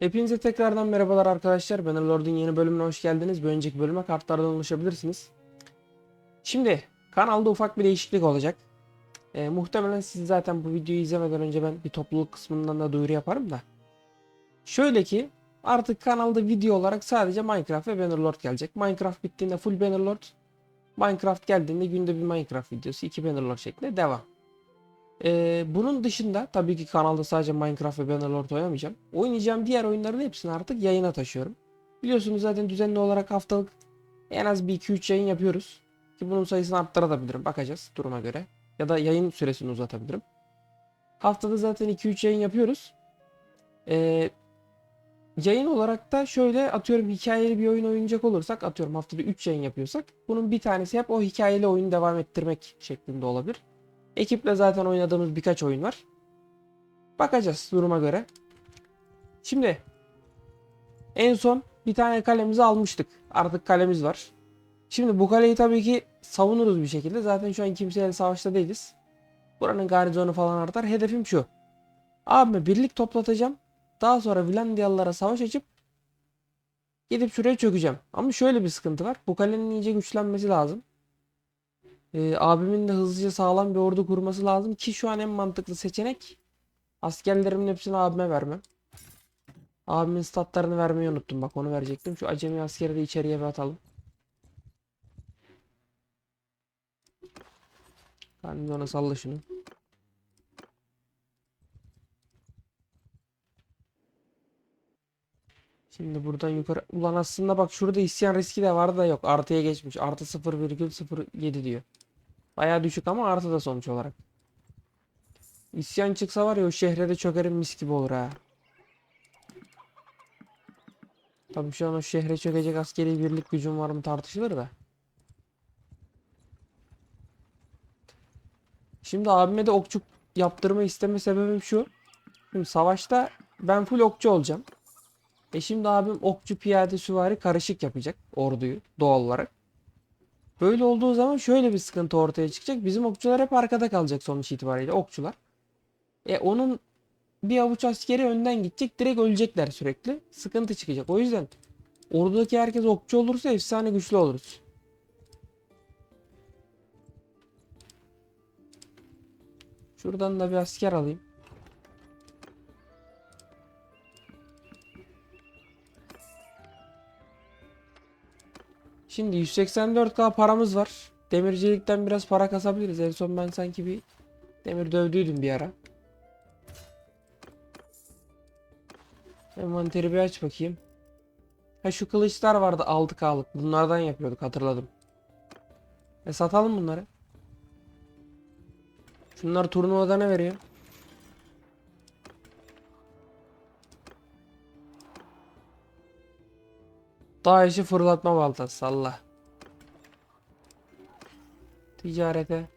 Hepinize tekrardan merhabalar arkadaşlar. Ben Lord'un yeni bölümüne hoş geldiniz. Bir önceki bölüme kartlardan ulaşabilirsiniz. Şimdi kanalda ufak bir değişiklik olacak. Ee, muhtemelen siz zaten bu videoyu izlemeden önce ben bir topluluk kısmından da duyuru yaparım da. Şöyle ki artık kanalda video olarak sadece Minecraft ve Bannerlord gelecek. Minecraft bittiğinde full Bannerlord. Minecraft geldiğinde günde bir Minecraft videosu, iki Bannerlord şeklinde devam. Ee, bunun dışında tabii ki kanalda sadece Minecraft ve Bannerlord oynamayacağım. Oynayacağım diğer oyunların hepsini artık yayına taşıyorum. Biliyorsunuz zaten düzenli olarak haftalık en az bir 2-3 yayın yapıyoruz. Ki bunun sayısını arttırabilirim. Bakacağız duruma göre. Ya da yayın süresini uzatabilirim. Haftada zaten 2-3 yayın yapıyoruz. Ee, yayın olarak da şöyle atıyorum hikayeli bir oyun oynayacak olursak atıyorum haftada 3 yayın yapıyorsak bunun bir tanesi hep o hikayeli oyunu devam ettirmek şeklinde olabilir. Ekiple zaten oynadığımız birkaç oyun var. Bakacağız duruma göre. Şimdi en son bir tane kalemizi almıştık. Artık kalemiz var. Şimdi bu kaleyi tabii ki savunuruz bir şekilde. Zaten şu an kimseyle savaşta değiliz. Buranın garizonu falan artar. Hedefim şu. Abime birlik toplatacağım. Daha sonra Vilandiyalılara savaş açıp gidip şuraya çökeceğim. Ama şöyle bir sıkıntı var. Bu kalenin iyice güçlenmesi lazım. Ee, abimin de hızlıca sağlam bir ordu kurması lazım ki şu an en mantıklı seçenek askerlerimin hepsini abime vermem. Abimin statlarını vermeyi unuttum bak onu verecektim. Şu acemi askeri de içeriye bir atalım. Ben ona salla şunu. Şimdi buradan yukarı. Ulan aslında bak şurada isyan riski de vardı da yok. Artıya geçmiş. Artı 0,07 diyor. Bayağı düşük ama artı da sonuç olarak. İsyan çıksa var ya o şehre de çökerim mis gibi olur ha. Tabii şu an o şehre çökecek askeri birlik gücüm var mı tartışılır da. Şimdi abime de okçu yaptırma isteme sebebim şu. Şimdi savaşta ben full okçu olacağım. E şimdi abim okçu piyade süvari karışık yapacak orduyu doğal olarak. Böyle olduğu zaman şöyle bir sıkıntı ortaya çıkacak. Bizim okçular hep arkada kalacak sonuç itibariyle okçular. E onun bir avuç askeri önden gidecek direkt ölecekler sürekli. Sıkıntı çıkacak. O yüzden ordudaki herkes okçu olursa efsane güçlü oluruz. Şuradan da bir asker alayım. Şimdi 184k paramız var. Demircilikten biraz para kasabiliriz. En son ben sanki bir demir dövdüydüm bir ara. Envanteri bir aç bakayım. Ha şu kılıçlar vardı 6k'lık. Bunlardan yapıyorduk hatırladım. E satalım bunları. Şunlar turnuvada ne veriyor? Dağ işi fırlatma baltası salla. Ticarete.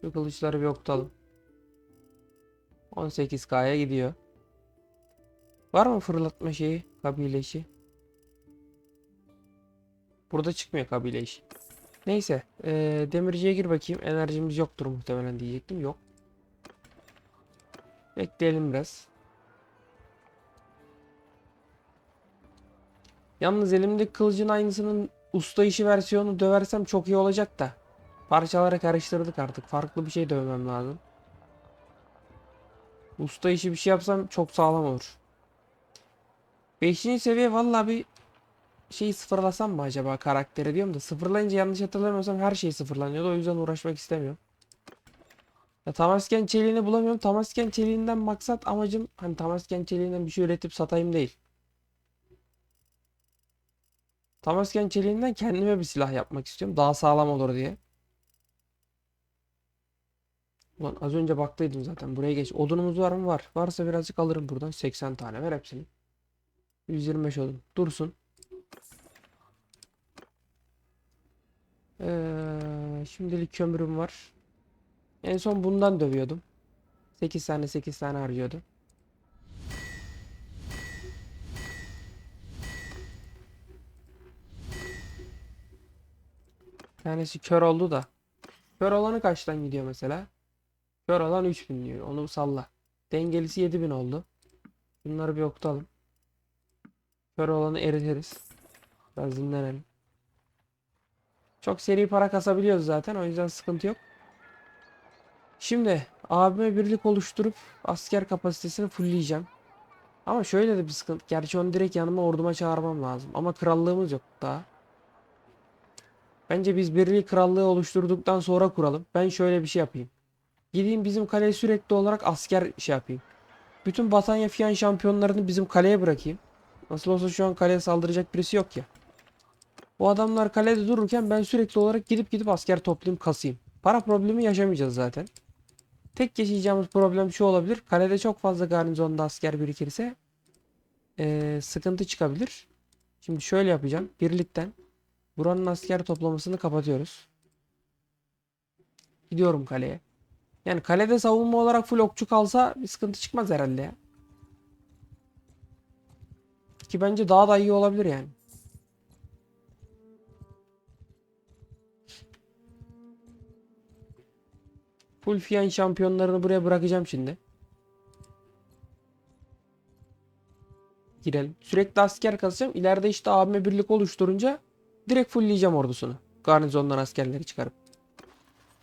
Şu kılıçları bir okutalım. 18k'ya gidiyor. Var mı fırlatma şeyi? Kabile işi. Burada çıkmıyor kabile işi. Neyse. eee, demirciye gir bakayım. Enerjimiz yoktur muhtemelen diyecektim. Yok. Bekleyelim biraz. Yalnız elimdeki kılıcın aynısının usta işi versiyonu döversem çok iyi olacak da. Parçalara karıştırdık artık. Farklı bir şey dövmem lazım. Usta işi bir şey yapsam çok sağlam olur. 5. seviye vallahi bir şeyi sıfırlasam mı acaba karakteri diyorum da sıfırlayınca yanlış hatırlamıyorsam her şey sıfırlanıyordu o yüzden uğraşmak istemiyorum. Ya Tamasken çeliğini bulamıyorum. Tamasken çeliğinden maksat amacım hani Tamasken çeliğinden bir şey üretip satayım değil. Tamasken çeliğinden kendime bir silah yapmak istiyorum. Daha sağlam olur diye. Ulan az önce baktıydım zaten. Buraya geç. Odunumuz var mı? Var. Varsa birazcık alırım buradan. 80 tane. Ver hepsini. 125 odun. Dursun. Ee, şimdilik kömürüm var. En son bundan dövüyordum. 8 tane 8 tane harcıyordum. Tanesi kör oldu da. Kör olanı kaçtan gidiyor mesela? Kör olan 3000 diyor. Onu salla. Dengelisi 7000 oldu. Bunları bir okutalım. Kör olanı eritiriz. Biraz dinlenelim. Çok seri para kasabiliyoruz zaten. O yüzden sıkıntı yok. Şimdi abime birlik oluşturup asker kapasitesini fullleyeceğim. Ama şöyle de bir sıkıntı. Gerçi onu direkt yanıma orduma çağırmam lazım. Ama krallığımız yok daha. Bence biz birliği krallığı oluşturduktan sonra kuralım. Ben şöyle bir şey yapayım. Gideyim bizim kaleye sürekli olarak asker şey yapayım. Bütün Batanya Fiyan şampiyonlarını bizim kaleye bırakayım. Nasıl olsa şu an kaleye saldıracak birisi yok ya. O adamlar kalede dururken ben sürekli olarak gidip gidip asker toplayayım kasayım. Para problemi yaşamayacağız zaten. Tek yaşayacağımız problem şu olabilir. Kalede çok fazla garnizonda asker birikirse eee, sıkıntı çıkabilir. Şimdi şöyle yapacağım. Birlikten buranın asker toplamasını kapatıyoruz. Gidiyorum kaleye. Yani kalede savunma olarak full okçu kalsa bir sıkıntı çıkmaz herhalde ya. Ki bence daha da iyi olabilir yani. Full fiyan şampiyonlarını buraya bırakacağım şimdi. Girelim. Sürekli asker kasacağım. İleride işte abime birlik oluşturunca direkt fullleyeceğim ordusunu. Garnizondan askerleri çıkarıp.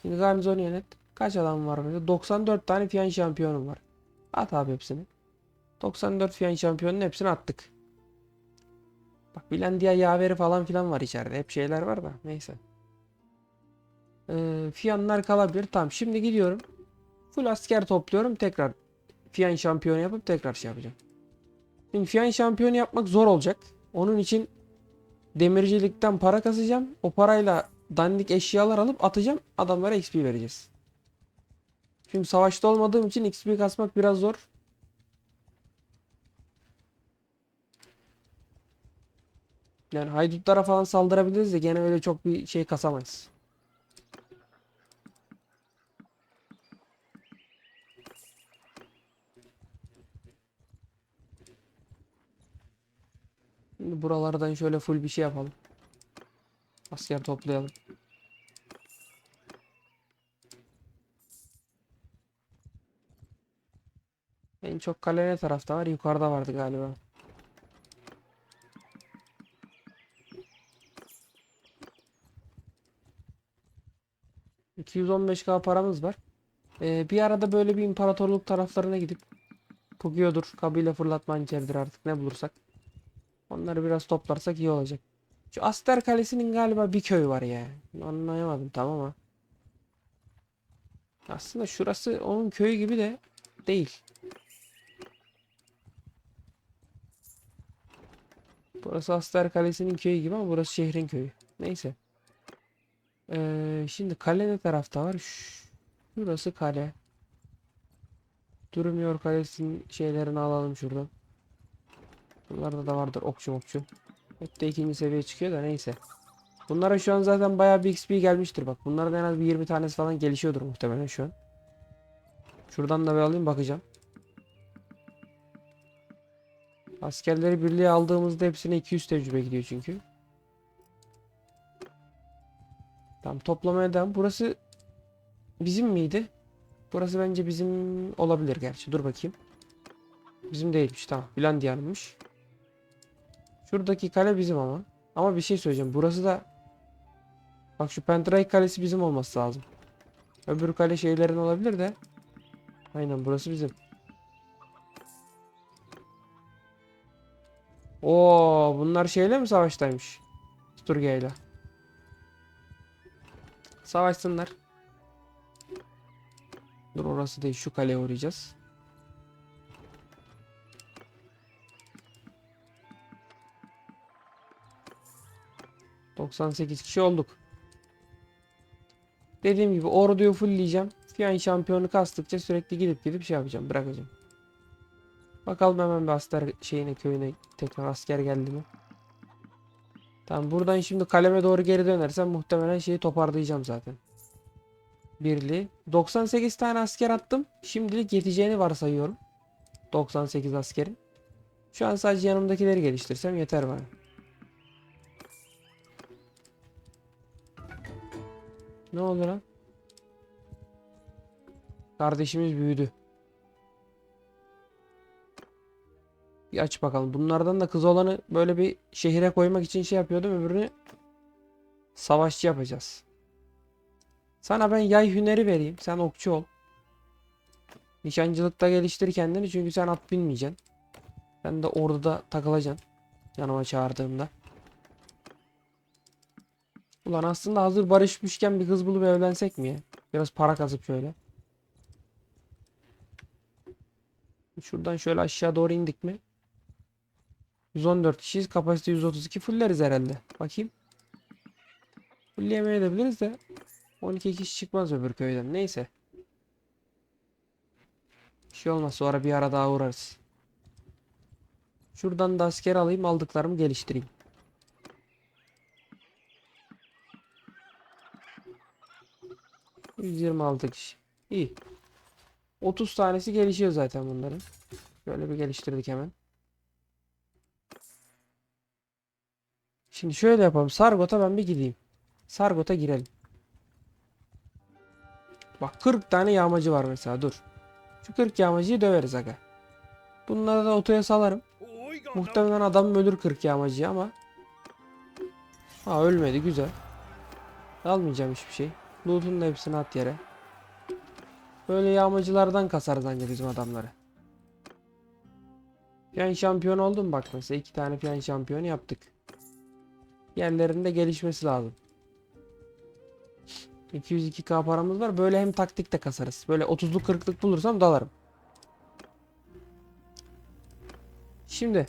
Şimdi garnizonu yönet. Kaç adam var burada? 94 tane fiyan şampiyonum var. At abi hepsini. 94 fiyan şampiyonun hepsini attık. Bak Bilandiya yaveri falan filan var içeride. Hep şeyler var da. Neyse. Ee, fiyanlar kalabilir. Tamam şimdi gidiyorum. Full asker topluyorum. Tekrar fiyan şampiyonu yapıp tekrar şey yapacağım. Şimdi fiyan şampiyonu yapmak zor olacak. Onun için demircilikten para kasacağım. O parayla dandik eşyalar alıp atacağım. Adamlara XP vereceğiz. Şimdi savaşta olmadığım için XP kasmak biraz zor. Yani haydutlara falan saldırabiliriz de gene öyle çok bir şey kasamayız. Buralardan şöyle full bir şey yapalım. Asker toplayalım. En çok kale ne tarafta var? Yukarıda vardı galiba. ...215k paramız var. Ee, bir arada böyle bir imparatorluk taraflarına gidip... Pugio'dur, kabile fırlatma hançeridir artık ne bulursak. Onları biraz toplarsak iyi olacak. Şu Aster Kalesi'nin galiba bir köyü var ya. Anlayamadım tamam ama. Aslında şurası onun köyü gibi de değil. Burası Aster Kalesi'nin köyü gibi ama burası şehrin köyü. Neyse. Ee, şimdi kale ne tarafta var? Şurası kale. Durmuyor kalesinin şeylerini alalım şuradan. Bunlarda da vardır okçu okçu. Hep de ikinci seviye çıkıyor da neyse. Bunlara şu an zaten bayağı bir XP gelmiştir bak. Bunların en az bir 20 tanesi falan gelişiyordur muhtemelen şu an. Şuradan da bir alayım bakacağım. Askerleri birliğe aldığımızda hepsine 200 tecrübe gidiyor çünkü. Tamam toplamaya devam. Burası bizim miydi? Burası bence bizim olabilir gerçi. Dur bakayım. Bizim değilmiş tamam. Bilandiya'nınmış. Şuradaki kale bizim ama. Ama bir şey söyleyeceğim. Burası da Bak şu Pendrake kalesi bizim olması lazım. Öbür kale şeylerin olabilir de. Aynen burası bizim. Oo, bunlar şeyle mi savaştaymış? Sturge'yle. Savaşsınlar. Dur orası değil şu kaleye uğrayacağız. ...98 kişi olduk. Dediğim gibi orduyu fullleyeceğim. Fiyan şampiyonu kastıkça sürekli gidip gidip şey yapacağım. Bırakacağım. Bakalım hemen bir asker şeyine köyüne tekrar asker geldi mi? Tamam buradan şimdi kaleme doğru geri dönersem muhtemelen şeyi toparlayacağım zaten. Birliği. 98 tane asker attım. Şimdilik yeteceğini varsayıyorum. 98 askerin. Şu an sadece yanımdakileri geliştirsem yeter bana. Ne oldu lan? Kardeşimiz büyüdü. Bir aç bakalım. Bunlardan da kız olanı böyle bir şehire koymak için şey yapıyordum. Öbürünü savaşçı yapacağız. Sana ben yay hüneri vereyim. Sen okçu ol. Nişancılıkta geliştir kendini çünkü sen at binmeyeceksin. Sen de orduda takılacaksın. Yanıma çağırdığımda. Ulan aslında hazır barışmışken bir kız bulup evlensek mi? Biraz para kazıp şöyle. Şuradan şöyle aşağı doğru indik mi? 114 kişiyiz. Kapasite 132 fulleriz herhalde. Bakayım. Fullleyemeyebiliriz de 12 kişi çıkmaz öbür köyden. Neyse. Bir şey olmaz. Sonra bir ara daha uğrarız. Şuradan da asker alayım. Aldıklarımı geliştireyim. %26 kişi. İyi. 30 tanesi gelişiyor zaten bunların. Şöyle bir geliştirdik hemen. Şimdi şöyle yapalım. Sargot'a ben bir gideyim. Sargot'a girelim. Bak 40 tane yağmacı var mesela dur. Şu 40 yağmacıyı döveriz aga. Bunları da otoya salarım. Muhtemelen adam ölür 40 yağmacıya ama. Ha ölmedi güzel. Almayacağım hiçbir şey. Loot'un da hepsini at yere. Böyle yağmacılardan kasarız anca bizim adamları. Piyan şampiyon oldum bak mesela iki tane piyan şampiyonu yaptık. Yerlerinde gelişmesi lazım. 202k paramız var. Böyle hem taktik de kasarız. Böyle 30'luk 40'lık bulursam dalarım. Şimdi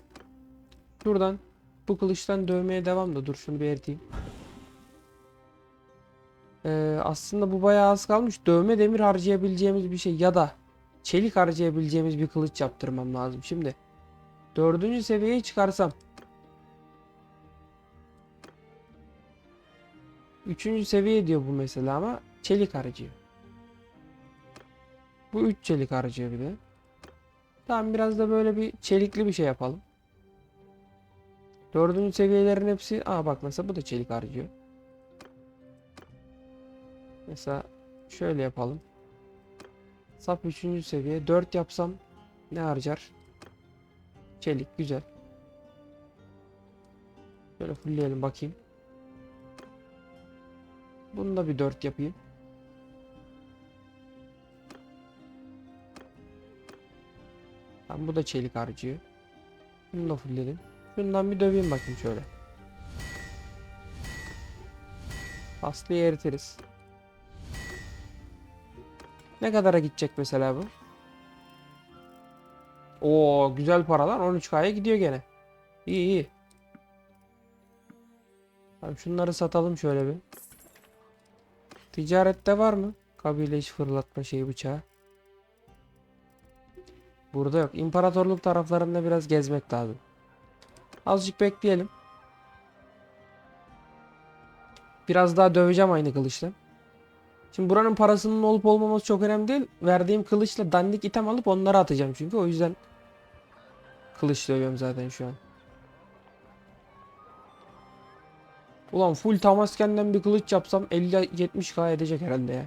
şuradan bu kılıçtan dövmeye devam da dur şunu bir eriteyim. Ee, aslında bu bayağı az kalmış. Dövme demir harcayabileceğimiz bir şey ya da çelik harcayabileceğimiz bir kılıç yaptırmam lazım. Şimdi dördüncü seviyeye çıkarsam Üçüncü seviye diyor bu mesela ama çelik harcıyor. Bu 3 çelik harcıyor bir de. Tamam biraz da böyle bir çelikli bir şey yapalım. Dördüncü seviyelerin hepsi... Aa bak mesela bu da çelik harcıyor. Mesela şöyle yapalım. Sap 3. seviye. 4 yapsam ne harcar? Çelik güzel. Şöyle fullleyelim bakayım. Bunu da bir 4 yapayım. Tamam bu da çelik harcıyor. Bunu da fullledim. Şundan bir döveyim bakayım şöyle. Aslı'yı eritiriz. Ne kadara gidecek mesela bu? Oo güzel paralar 13K'ya gidiyor gene. İyi iyi. Tamam şunları satalım şöyle bir. Ticarette var mı? Kabile iş fırlatma şeyi bıçağı. Burada yok. İmparatorluk taraflarında biraz gezmek lazım. Azıcık bekleyelim. Biraz daha döveceğim aynı kılıçla. Şimdi buranın parasının olup olmaması çok önemli değil. Verdiğim kılıçla dandik item alıp onları atacağım çünkü. O yüzden kılıç dövüyorum zaten şu an. Ulan full Tamaskenden bir kılıç yapsam 50-70k edecek herhalde ya.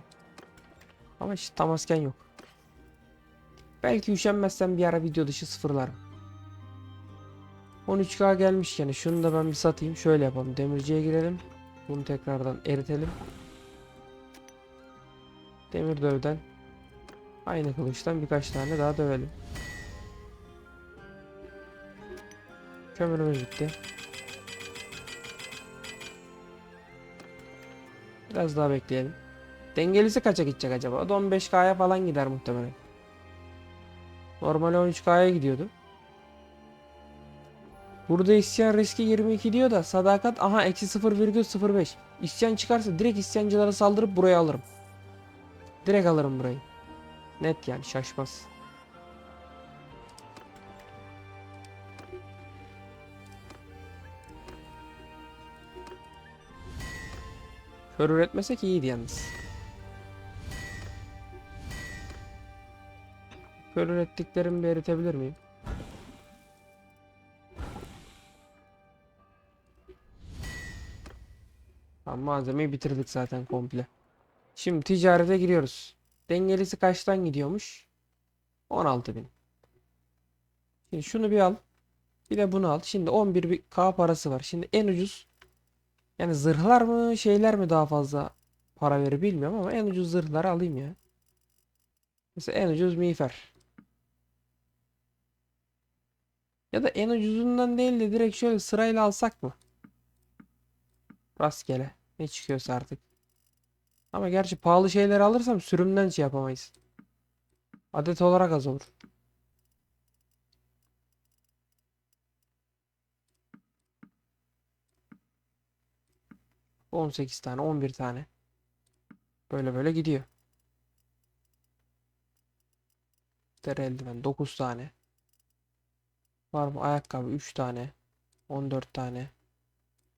Ama işte Tamasken yok. Belki üşenmezsem bir ara video dışı sıfırlarım. 13k gelmişken şunu da ben bir satayım. Şöyle yapalım. Demirciye girelim. Bunu tekrardan eritelim. Demir dövden aynı kılıçtan birkaç tane daha dövelim. Kömürümüz bitti. Biraz daha bekleyelim. Dengelisi kaça gidecek acaba? O da 15K'ya falan gider muhtemelen. Normali 13K'ya gidiyordu. Burada isyan riski 22 diyor da sadakat aha eksi 0,05. İsyan çıkarsa direkt isyancılara saldırıp buraya alırım. Direkt alırım burayı. Net yani şaşmaz. Kör üretmesek iyiydi yalnız. Kör ürettiklerimi bir eritebilir miyim? Tamam malzemeyi bitirdik zaten komple. Şimdi ticarete giriyoruz. Dengelisi kaçtan gidiyormuş? 16.000. Şimdi şunu bir al. Bir de bunu al. Şimdi 11 bir K parası var. Şimdi en ucuz yani zırhlar mı şeyler mi daha fazla para verir bilmiyorum ama en ucuz zırhları alayım ya. Mesela en ucuz miğfer. Ya da en ucuzundan değil de direkt şöyle sırayla alsak mı? Rastgele. Ne çıkıyorsa artık. Ama gerçi pahalı şeyler alırsam sürümden şey yapamayız. Adet olarak az olur. On sekiz tane, 11 tane. Böyle böyle gidiyor. Deri eldiven 9 tane. Var mı ayakkabı 3 tane. 14 tane.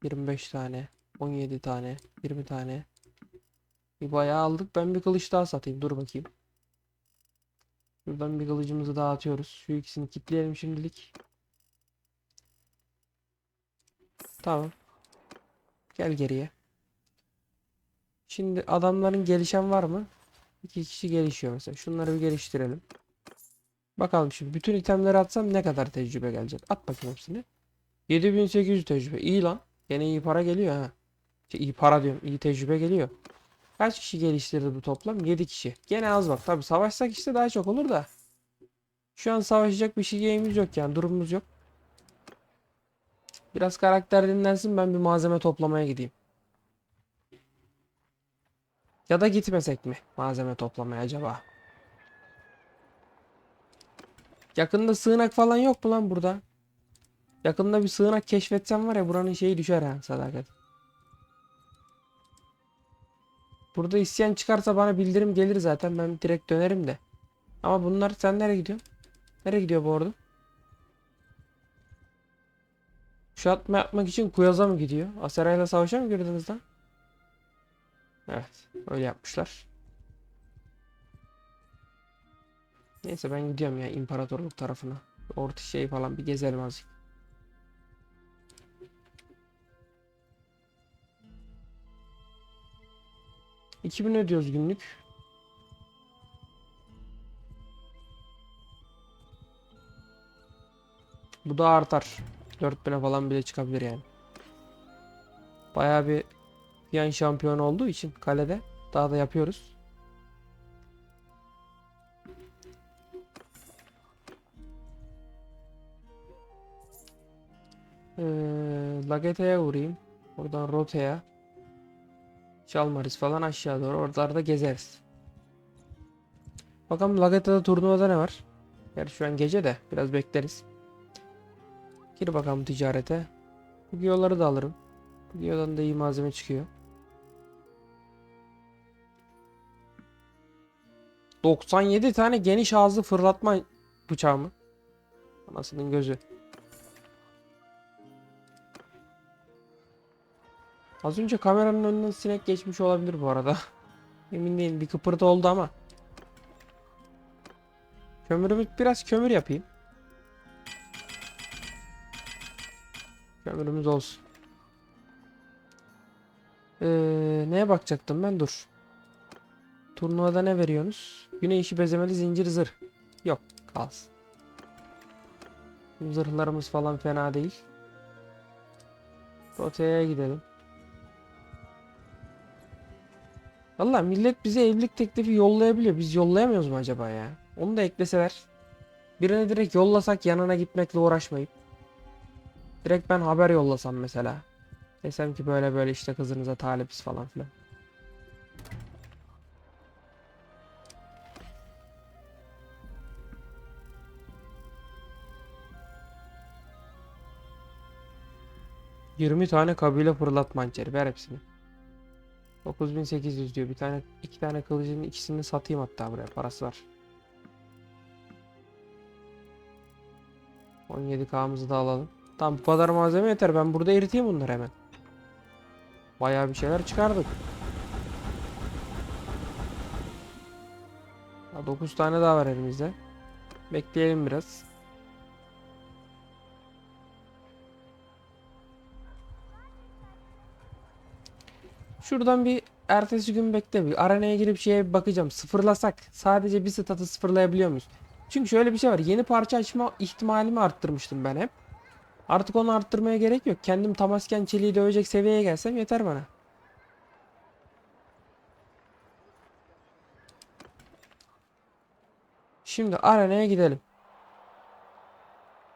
25 tane. 17 tane. 20 tane. Bir bayağı aldık. Ben bir kılıç daha satayım. Dur bakayım. Şuradan bir kılıcımızı daha atıyoruz. Şu ikisini kilitleyelim şimdilik. Tamam. Gel geriye. Şimdi adamların gelişen var mı? İki kişi gelişiyor mesela. Şunları bir geliştirelim. Bakalım şimdi bütün itemleri atsam ne kadar tecrübe gelecek? At bakayım hepsini. 7800 tecrübe. İyi lan. Gene iyi para geliyor ha. Şey, iyi para diyorum. iyi tecrübe geliyor. Kaç kişi geliştirdi bu toplam? 7 kişi. Gene az bak. Tabi savaşsak işte daha çok olur da. Şu an savaşacak bir şeyimiz yok yani. Durumumuz yok. Biraz karakter dinlensin ben bir malzeme toplamaya gideyim. Ya da gitmesek mi malzeme toplamaya acaba? Yakında sığınak falan yok mu lan burada? Yakında bir sığınak keşfetsem var ya buranın şeyi düşer ha sadakat. Burada isyan çıkarsa bana bildirim gelir zaten ben direkt dönerim de. Ama bunlar sen nereye gidiyorsun? Nereye gidiyor bu ordu? Şu atma yapmak için Kuyaz'a mı gidiyor? Aseray'la savaşa mı girdiniz lan? Evet öyle yapmışlar. Neyse ben gidiyorum ya imparatorluk tarafına. Orta şey falan bir gezelim azıcık. İki bin ödüyoruz günlük. Bu da artar. 4000'e falan bile çıkabilir yani. Bayağı bir yan şampiyon olduğu için kalede daha da yapıyoruz. Ee, Lagete'ye uğrayayım. Oradan Rote'ye. Çalmaris falan aşağı doğru. Oralarda gezeriz. Bakalım Lagete'de turnuvada ne var? Gerçi şu an gece de biraz bekleriz. Gir bakalım ticarete. Bu giyoları da alırım. Bu giyodan da iyi malzeme çıkıyor. 97 tane geniş ağızlı fırlatma bıçağı mı? Anasının gözü. Az önce kameranın önünden sinek geçmiş olabilir bu arada. Emin değilim bir kıpırtı oldu ama. Kömürümü biraz kömür yapayım. Kömürümüz olsun. Ee, neye bakacaktım ben? Dur. Turnuvada ne veriyorsunuz? Güney bezemeli zincir zırh. Yok kalsın. Zırhlarımız falan fena değil. Rotea'ya gidelim. Valla millet bize evlilik teklifi yollayabiliyor. Biz yollayamıyoruz mu acaba ya? Onu da ekleseler. Birine direkt yollasak yanına gitmekle uğraşmayıp. Direkt ben haber yollasam mesela. Desem ki böyle böyle işte kızınıza talibiz falan filan. Yirmi tane kabile fırlatma hançeri. Ver hepsini. 9800 diyor. Bir tane iki tane kılıcın ikisini satayım hatta buraya. Parası var. 17k'mızı da alalım. Tamam bu kadar malzeme yeter. Ben burada eriteyim bunları hemen. Bayağı bir şeyler çıkardık. 9 tane daha var elimizde. Bekleyelim biraz. Şuradan bir ertesi gün bekle bir. Arenaya girip şeye bir bakacağım. Sıfırlasak sadece bir statı sıfırlayabiliyor muyuz? Çünkü şöyle bir şey var. Yeni parça açma ihtimalimi arttırmıştım ben hep. Artık onu arttırmaya gerek yok. Kendim Tamasken çeliği dövecek seviyeye gelsem yeter bana. Şimdi arenaya gidelim.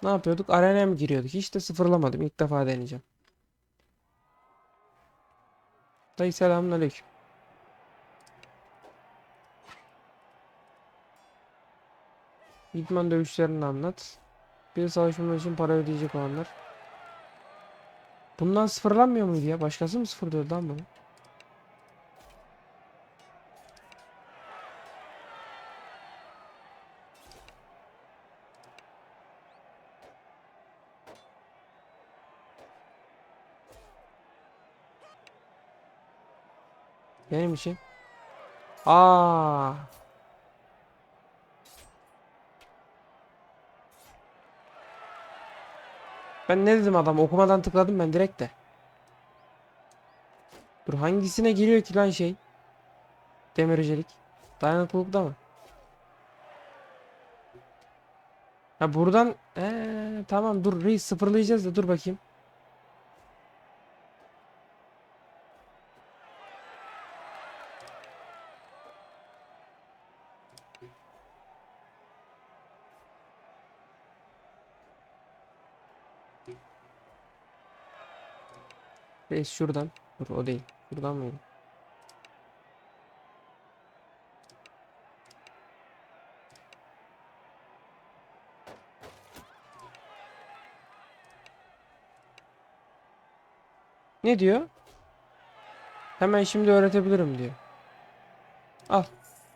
Ne yapıyorduk? Arenaya mı giriyorduk? Hiç de sıfırlamadım. İlk defa deneyeceğim. Dayı selamünaleyküm. İdman dövüşlerini anlat. Bir savaşmalar için para ödeyecek olanlar. Bundan sıfırlanmıyor muydu ya? Başkası mı sıfırlıyordu lan bunu? Benim için. Aa. Ben ne dedim adam okumadan tıkladım ben direkt de. Dur hangisine giriyor ki lan şey? Demircilik. Dayanıklılıkta mı? Ha buradan ee, tamam dur reis sıfırlayacağız da dur bakayım. Reis şuradan. Dur o değil. Şuradan mıydı? Ne diyor? Hemen şimdi öğretebilirim diyor. Al.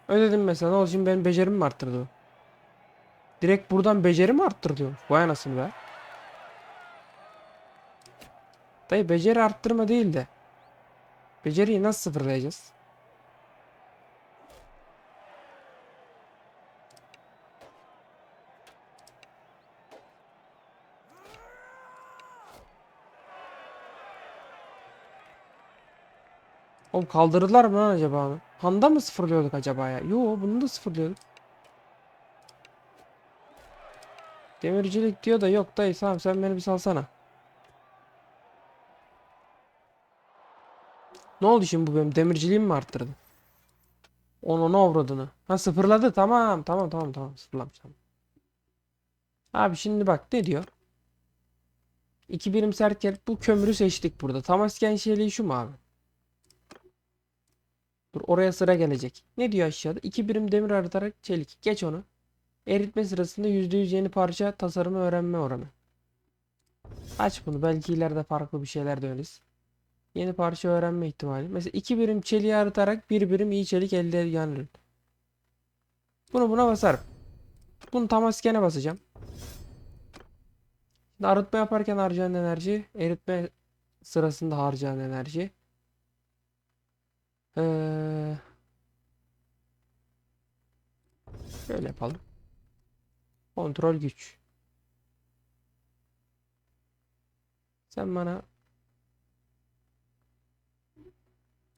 Ödedim mesela. Ne oldu şimdi benim becerimi mi arttırdı? Direkt buradan beceri mi arttırıyor? Vay anasını be. Dayı beceri arttırma değil de. Beceriyi nasıl sıfırlayacağız? Oğlum kaldırdılar mı lan acaba onu? Handa mı sıfırlıyorduk acaba ya? Yo bunu da sıfırlıyorduk. Demircilik diyor da yok dayı tamam sen beni bir salsana. Ne oldu şimdi bu benim demirciliğimi mi arttırdı? Onu ne avradını? Ha sıfırladı tamam tamam tamam tamam sıfırlamış tamam. Abi şimdi bak ne diyor? İki birim sert yer. Bu kömürü seçtik burada. Tamasken şeyliği şu mu abi? Dur oraya sıra gelecek. Ne diyor aşağıda? İki birim demir aratarak çelik. Geç onu. Eritme sırasında %100 yeni parça tasarımı öğrenme oranı. Aç bunu. Belki ileride farklı bir şeyler de öğreniriz. Yeni parça öğrenme ihtimali. Mesela iki birim çeliği aratarak bir birim iyi çelik elde edilir. Bunu buna basarım. Bunu tam askene basacağım. Şimdi arıtma yaparken harcanan enerji, eritme sırasında harcanan enerji. Ee, şöyle yapalım. Kontrol güç. Sen bana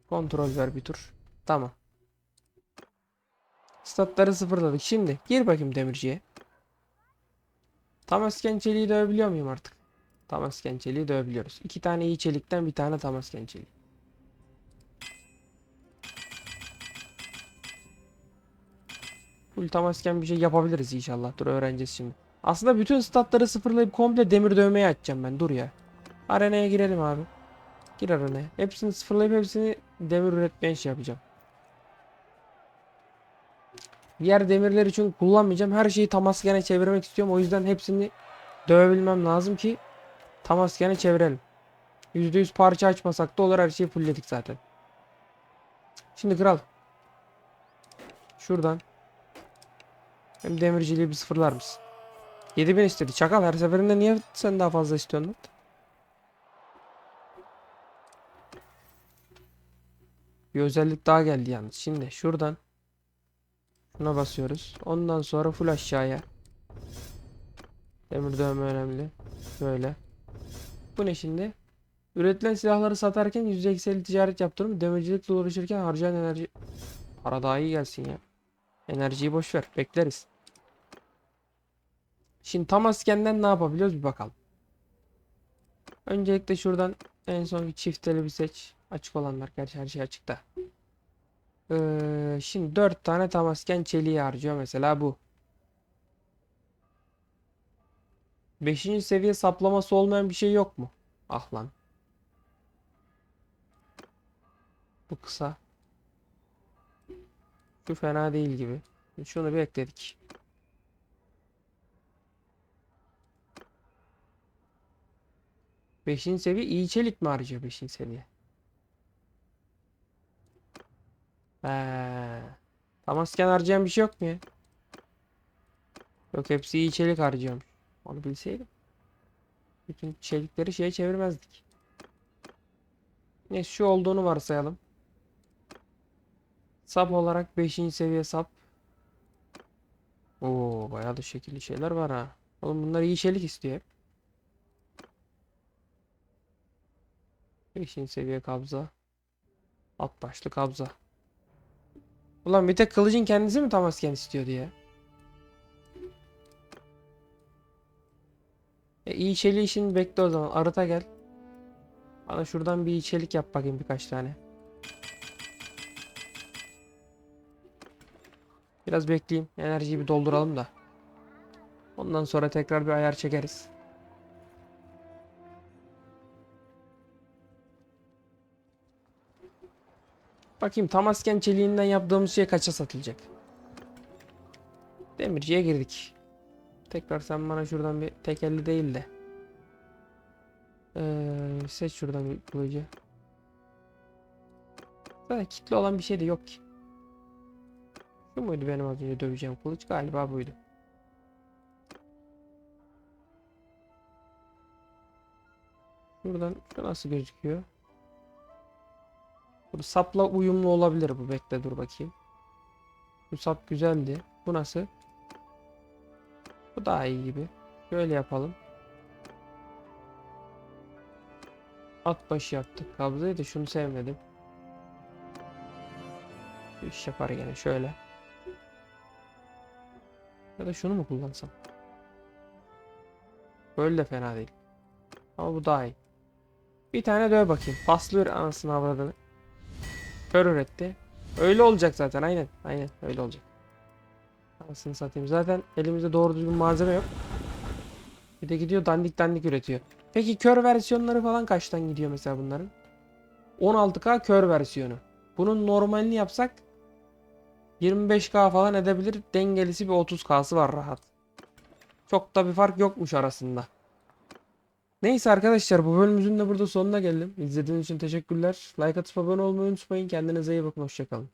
kontrol ver bir tur. Tamam. Statları sıfırladık. Şimdi gir bakayım demirciye. Tamasken çeliği dövebiliyor muyum artık? Tamasken çeliği dövebiliyoruz. İki tane iyi çelikten bir tane tamasken çeliği. Full tamasken bir şey yapabiliriz inşallah. Dur öğreneceğiz şimdi. Aslında bütün statları sıfırlayıp komple demir dövmeyi açacağım ben. Dur ya. Arenaya girelim abi. Gir arenaya. Hepsini sıfırlayıp hepsini demir üretmeye şey yapacağım. Diğer demirler için kullanmayacağım. Her şeyi tamaskene çevirmek istiyorum. O yüzden hepsini dövebilmem lazım ki tamaskene çevirelim. %100 parça açmasak da olur. Her şeyi fullledik zaten. Şimdi kral. Şuradan. Hem demirciliği bir sıfırlar mısın? 7000 istedi. Çakal her seferinde niye sen daha fazla istiyorsun? Bir özellik daha geldi yalnız. Şimdi şuradan şuna basıyoruz. Ondan sonra full aşağıya. Demir dövme önemli. Böyle. Bu ne şimdi? Üretilen silahları satarken %50 ticaret yaptırım. Demircilikle uğraşırken harcayan enerji. Para daha iyi gelsin ya. Enerjiyi boş ver. Bekleriz. Şimdi tam askenden ne yapabiliyoruz bir bakalım. Öncelikle şuradan en son bir çifteli bir seç. Açık olanlar. Gerçi her şey açıkta. Ee, şimdi 4 tane tamasken çeliği harcıyor mesela bu. 5. seviye saplaması olmayan bir şey yok mu? Ah lan. Bu kısa. Şu fena değil gibi. Şunu bir ekledik. Beşinci seviye iyi çelik mi harcıyor beşinci seviye? He. Tamasken harcayan bir şey yok mu ya? Yok hepsi iyi çelik harcıyormuş. Onu bilseydim. Bütün çelikleri şeye çevirmezdik. Neyse şu olduğunu varsayalım. Sap olarak 5. seviye sap. Oo bayağı da şekilli şeyler var ha. Oğlum bunlar iyi çelik istiyor hep. 5. seviye kabza. Alt başlı kabza. Ulan bir tek kılıcın kendisi mi tamasken istiyordu ya? E iyi çeliği işini bekle o zaman. Arıta gel. Bana şuradan bir iyi çelik yap bakayım birkaç tane. Biraz bekleyeyim. Enerjiyi bir dolduralım da. Ondan sonra tekrar bir ayar çekeriz. Bakayım tamasken çeliğinden yaptığımız şey kaça satılacak? Demirciye girdik. Tekrar sen bana şuradan bir tekelli değil de. Ee, seç şuradan bir kılıcı. Zaten kitli olan bir şey de yok ki. Şu muydu benim az önce döveceğim kılıç? Galiba buydu. Şuradan şu nasıl gözüküyor? Bu sapla uyumlu olabilir bu. Bekle dur bakayım. Bu sap güzeldi. Bu nasıl? Bu daha iyi gibi. Şöyle yapalım. At başı yaptık. Kabzayı da şunu sevmedim. Bir iş yapar gene şöyle. Ya da şunu mu kullansam? Böyle de fena değil. Ama bu daha iyi. Bir tane döv bakayım. Paslıyor anasını avradını. Kör üretti. Öyle olacak zaten aynen. Aynen öyle olacak. Anasını satayım. Zaten elimizde doğru düzgün malzeme yok. Bir de gidiyor dandik dandik üretiyor. Peki kör versiyonları falan kaçtan gidiyor mesela bunların? 16K kör versiyonu. Bunun normalini yapsak 25K falan edebilir. Dengelisi bir 30K'sı var rahat. Çok da bir fark yokmuş arasında. Neyse arkadaşlar bu bölümümüzün de burada sonuna geldim. İzlediğiniz için teşekkürler. Like atıp abone olmayı unutmayın. Kendinize iyi bakın. Hoşçakalın.